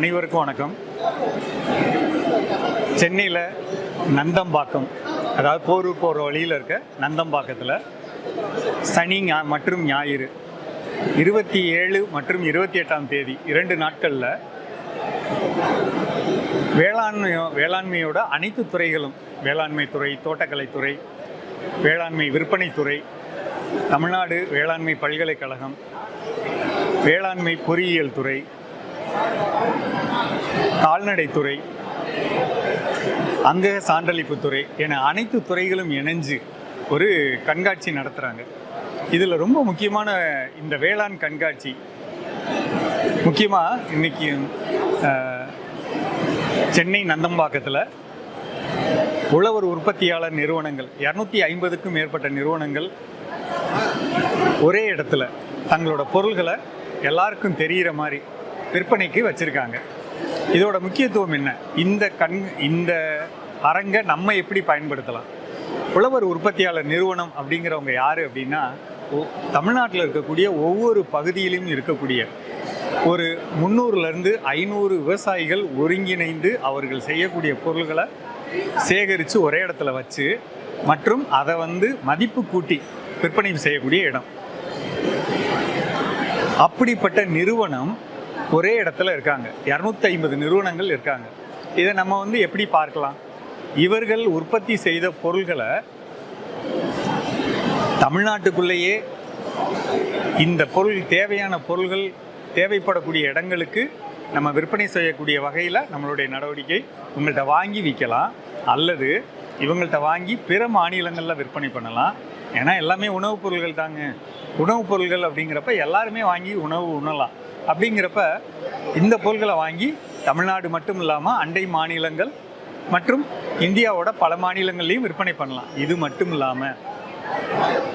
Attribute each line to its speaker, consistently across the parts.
Speaker 1: அனைவருக்கும் வணக்கம். சென்னையில் நந்தம்பாக்கம் அதாவது போரூர் போகிற வழியில் இருக்க நந்தம்பாக்கத்தில் சனி ஞா- மற்றும் ஞாயிறு இருபத்தி ஏழு மற்றும் இருபத்தி எட்டாம் தேதி இரண்டு நாட்களில் வேளாண்மை வேளாண்மையோட அனைத்து துறைகளும் வேளாண்மை துறை தோட்டக்கலைத்துறை வேளாண்மை விற்பனைத்துறை தமிழ்நாடு வேளாண்மை பல்கலைக்கழகம் வேளாண்மை பொறியியல் துறை கால்நடைத்துறை அங்க சான்றளிப்புத்துறை என அனைத்து துறைகளும் இணைஞ்சு ஒரு கண்காட்சி நடத்துகிறாங்க இதில் ரொம்ப முக்கியமான இந்த வேளாண் கண்காட்சி முக்கியமாக இன்னைக்கு சென்னை நந்தம்பாக்கத்தில் உழவர் உற்பத்தியாளர் நிறுவனங்கள் இரநூத்தி ஐம்பதுக்கும் மேற்பட்ட நிறுவனங்கள் ஒரே இடத்துல தங்களோட பொருள்களை எல்லாருக்கும் தெரிகிற மாதிரி விற்பனைக்கு வச்சுருக்காங்க. இதோட முக்கியத்துவம் என்ன? இந்த கண் இந்த அரங்கை நம்ம எப்படி பயன்படுத்தலாம்? உழவர் உற்பத்தியாளர் நிறுவனம் அப்படிங்கிறவங்க யார் அப்படின்னா தமிழ்நாட்டில் இருக்கக்கூடிய ஒவ்வொரு பகுதியிலும் இருக்கக்கூடிய ஒரு முந்நூறுலேருந்து ஐநூறு விவசாயிகள் ஒருங்கிணைந்து அவர்கள் செய்யக்கூடிய பொருள்களை சேகரித்து ஒரே இடத்துல வச்சு மற்றும் அதை வந்து மதிப்பு கூட்டி விற்பனை செய்யக்கூடிய இடம். அப்படிப்பட்ட நிறுவனம் ஒரே இடத்துல இருக்காங்க. இரநூத்தி ஐம்பது நிறுவனங்கள் இருக்காங்க. இதை நம்ம வந்து எப்படி பார்க்கலாம்? இவர்கள் உற்பத்தி செய்த பொருள்களை தமிழ்நாட்டுக்குள்ளேயே இந்த பொருள் தேவையான பொருள்கள் தேவைப்படக்கூடிய இடங்களுக்கு நம்ம விற்பனை செய்யக்கூடிய வகையில் நம்மளுடைய நடவடிக்கை இவங்கள்ட்ட வாங்கி விற்கலாம். அல்லது இவங்கள்ட்ட வாங்கி பிற மாநிலங்களில் விற்பனை பண்ணலாம். ஏன்னா எல்லாமே உணவுப் பொருள்கள் தாங்க. உணவுப் பொருள்கள் அப்படிங்கிறப்ப எல்லாருமே வாங்கி உணவு உண்ணலாம். அப்படிங்கிறப்ப இந்த பொருள்களை வாங்கி தமிழ்நாடு மட்டும் இல்லாமல் அண்டை மாநிலங்கள் மற்றும் இந்தியாவோட பல மாநிலங்கள்லையும் விற்பனை பண்ணலாம். இது மட்டும் இல்லாமல்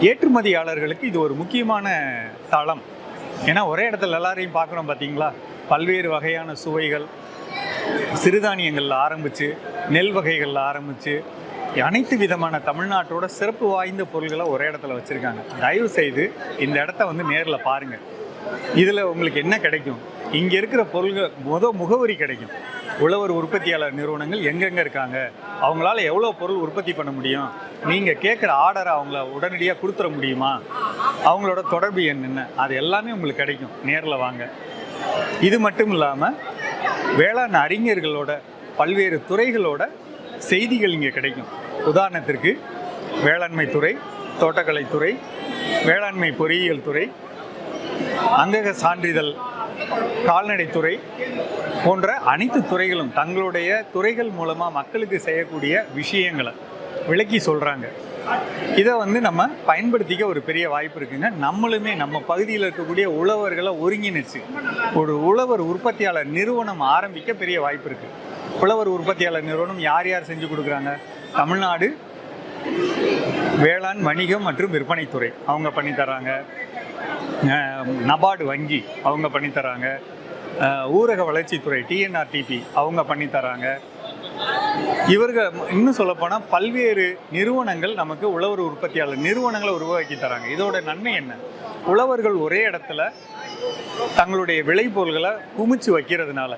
Speaker 1: ஏற்றுமதியாளர்களுக்கு இது ஒரு முக்கியமான தளம். ஏன்னா ஒரே இடத்துல எல்லாரையும் பார்க்குறோம் பார்த்தீங்களா பல்வேறு வகையான சுவைகள் சிறுதானியங்களில் ஆரம்பித்து நெல் வகைகளில் ஆரம்பித்து அனைத்து விதமான தமிழ்நாட்டோட சிறப்பு வாய்ந்த பொருள்களை ஒரே இடத்துல வச்சுருக்காங்க. தயவு செய்து இந்த இடத்த வந்து நேரில் பாருங்கள் இதில் உங்களுக்கு என்ன கிடைக்கும்? இங்கே இருக்கிற பொருள்கள் முத முகவரி கிடைக்கும். உழவர் உற்பத்தியாளர் நிறுவனங்கள் எங்கெங்கே இருக்காங்க? அவங்களால எவ்வளோ பொருள் உற்பத்தி பண்ண முடியும்? நீங்கள் கேட்குற ஆர்டரை அவங்கள உடனடியாக கொடுத்துட முடியுமா? அவங்களோட தொடர்பு என்னென்ன? அது எல்லாமே உங்களுக்கு கிடைக்கும். நேரில் வாங்க. இது மட்டும் இல்லாமல் வேளாண் அறிஞர்களோட பல்வேறு துறைகளோட செய்திகள் இங்கே கிடைக்கும். உதாரணத்திற்கு வேளாண்மை துறை தோட்டக்கலைத்துறை வேளாண்மை பொறியியல் துறை அங்கக சான்றிதழ் கால்நடைத்துறை போன்ற அனைத்து துறைகளும் தங்களுடைய துறைகள் மூலமாக மக்களுக்கு செய்யக்கூடிய விஷயங்களை விளக்கி சொல்கிறாங்க இதை வந்து நம்ம பயன்படுத்திக்க ஒரு பெரிய வாய்ப்பு இருக்குங்க. நம்மளுமே நம்ம பகுதியில் இருக்கக்கூடிய உழவர்களை ஒருங்கிணைச்சு ஒரு உழவர் உற்பத்தியாளர் நிறுவனம் ஆரம்பிக்க பெரிய வாய்ப்பு இருக்குது உழவர் உற்பத்தியாளர் நிறுவனம் யார் யார் செஞ்சு கொடுக்குறாங்க? தமிழ்நாடு வேளாண் வணிகம் மற்றும் விற்பனைத்துறை. அவங்க பண்ணி தராங்க நபார்டு வங்கி அவங்க பண்ணி தராங்க. ஊரக வளர்ச்சித்துறை டிஎன்ஆர்டிபி அவங்க பண்ணித்தராங்க இவர்கள் இன்னும் சொல்லப்போனால் பல்வேறு நிறுவனங்கள் நமக்கு உழவர் உற்பத்தியாளர் நிறுவனங்களை உருவாக்கி தராங்க. இதோட நன்மை என்ன? உழவர்கள் ஒரே இடத்துல தங்களுடைய விளைபொருள்களை குமிச்சு வைக்கிறதுனால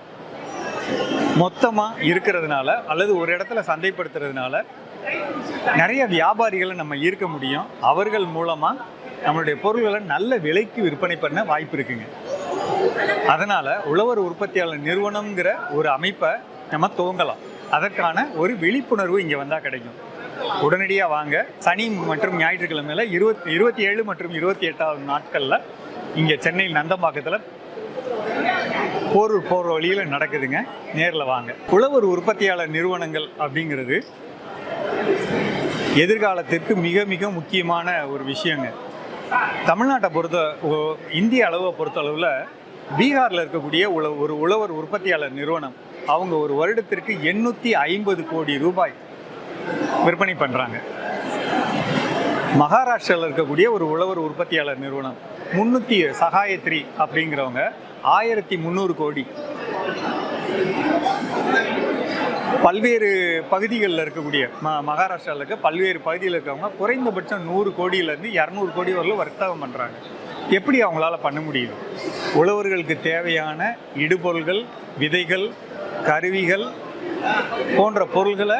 Speaker 1: மொத்தமாக இருக்கிறதுனால அல்லது ஒரு இடத்துல சந்தைப்படுத்துறதுனால நிறைய வியாபாரிகளை நம்ம ஈர்க்க முடியும். அவர்கள் மூலமாக நம்மளுடைய பொருள்களை நல்ல விலைக்கு விற்பனை பண்ண வாய்ப்பு இருக்குங்க. அதனால் உழவர் உற்பத்தியாளர் நிறுவனம்ங்கிற ஒரு அமைப்பை நம்ம துவங்கலாம். அதற்கான ஒரு விழிப்புணர்வு இங்கே வந்தால் கிடைக்கும். உடனடியாக வாங்க. சனி மற்றும் ஞாயிற்றுக்கிழமையில் இருபத்தி இருபத்தி ஏழு மற்றும் இருபத்தி எட்டாவது நாட்களில் இங்கே சென்னை நந்தம்பாக்கத்தில் போரூர் போகிற வழியில் நடக்குதுங்க. நேரில் வாங்க. உழவர் உற்பத்தியாளர் நிறுவனங்கள் அப்படிங்கிறது எதிர்காலத்திற்கு மிக மிக முக்கியமான ஒரு விஷயங்க. தமிழ்நாட்டை பொறுத்த இந்திய அளவை பொறுத்த அளவில் பீகாரில் இருக்கக்கூடிய உழ ஒரு உழவர் உற்பத்தியாளர் நிறுவனம் அவங்க ஒரு வருடத்திற்கு எண்ணூற்றி ஐம்பது கோடி ரூபாய் விற்பனை பண்ணுறாங்க மகாராஷ்டிராவில் இருக்கக்கூடிய ஒரு உழவர் உற்பத்தியாளர் நிறுவனம் முன்னூற்றி சகாயத்ரி அப்படிங்கிறவங்க ஆயிரத்தி முந்நூறு கோடி. பல்வேறு பகுதிகளில் இருக்கக்கூடிய ம மகாராஷ்டிராவில் இருக்க பல்வேறு பகுதியில் இருக்கவங்க குறைந்தபட்சம் நூறு கோடியிலேருந்து இரநூறு கோடி வரலும் வர்த்தகம் பண்ணுறாங்க எப்படி அவங்களால பண்ண முடியும் உழவர்களுக்கு தேவையான இடுபொருள்கள் விதைகள் கருவிகள் போன்ற பொருள்களை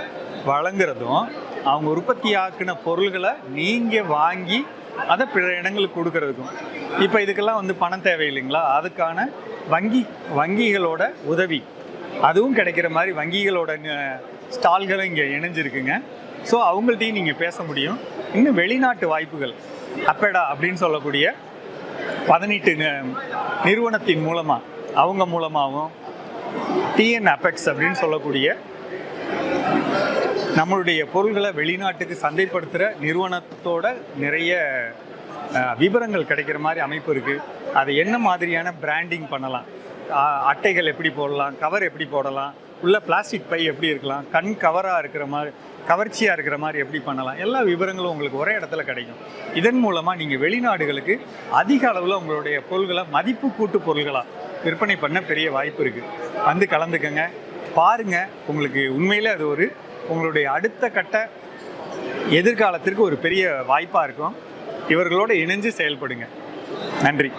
Speaker 1: வழங்குறதும் அவங்க உற்பத்தி ஆக்கின பொருள்களை நீங்கள் வாங்கி அதை பிற இடங்களுக்கு கொடுக்கறதுக்கும். இப்போ இதுக்கெல்லாம் வந்து பணம் தேவை இல்லைங்களா அதுக்கான வங்கி வங்கிகளோட உதவி. அதுவும் கிடைக்கிற மாதிரி வங்கிகளோட ஸ்டால்களும் இங்கே இணைஞ்சிருக்குங்க. ஸோ அவங்கள்ட்டையும் நீங்கள் பேச முடியும். இன்னும் வெளிநாட்டு வாய்ப்புகள் அப்பேடா அப்படின்னு சொல்லக்கூடிய பதினெட்டு நிறுவனத்தின் மூலமாக அவங்க மூலமாகவும் டிஎன் அபெக்ஸ் அப்படின்னு சொல்லக்கூடிய நம்மளுடைய பொருள்களை வெளிநாட்டுக்கு சந்தைப்படுத்துகிற நிறுவனத்தோட நிறைய விவரங்கள் கிடைக்கிற மாதிரி அமைப்பு இருக்குது அதை என்ன மாதிரியான பிராண்டிங் பண்ணலாம்? அட்டைகள் எப்படி போடலாம் கவர் எப்படி போடலாம் உள்ள பிளாஸ்டிக் பை எப்படி இருக்கலாம் கண் கவராக இருக்கிற மாதிரி கவர்ச்சியாக இருக்கிற மாதிரி எப்படி பண்ணலாம் எல்லா விவரங்களும் உங்களுக்கு ஒரே இடத்துல கிடைக்கும். இதன் மூலமாக நீங்கள் வெளிநாடுகளுக்கு அதிக அளவில் உங்களுடைய பொருள்களை மதிப்பு கூட்டு பொருள்களாக விற்பனை பண்ண பெரிய வாய்ப்பு இருக்குது வந்து கலந்துக்கங்க பாருங்க உங்களுக்கு உண்மையிலே அது ஒரு உங்களுடைய அடுத்த கட்ட எதிர்காலத்திற்கு ஒரு பெரிய வாய்ப்பாக இருக்கும். இவர்களோடு இணைஞ்சு செயல்படுங்க. நன்றி.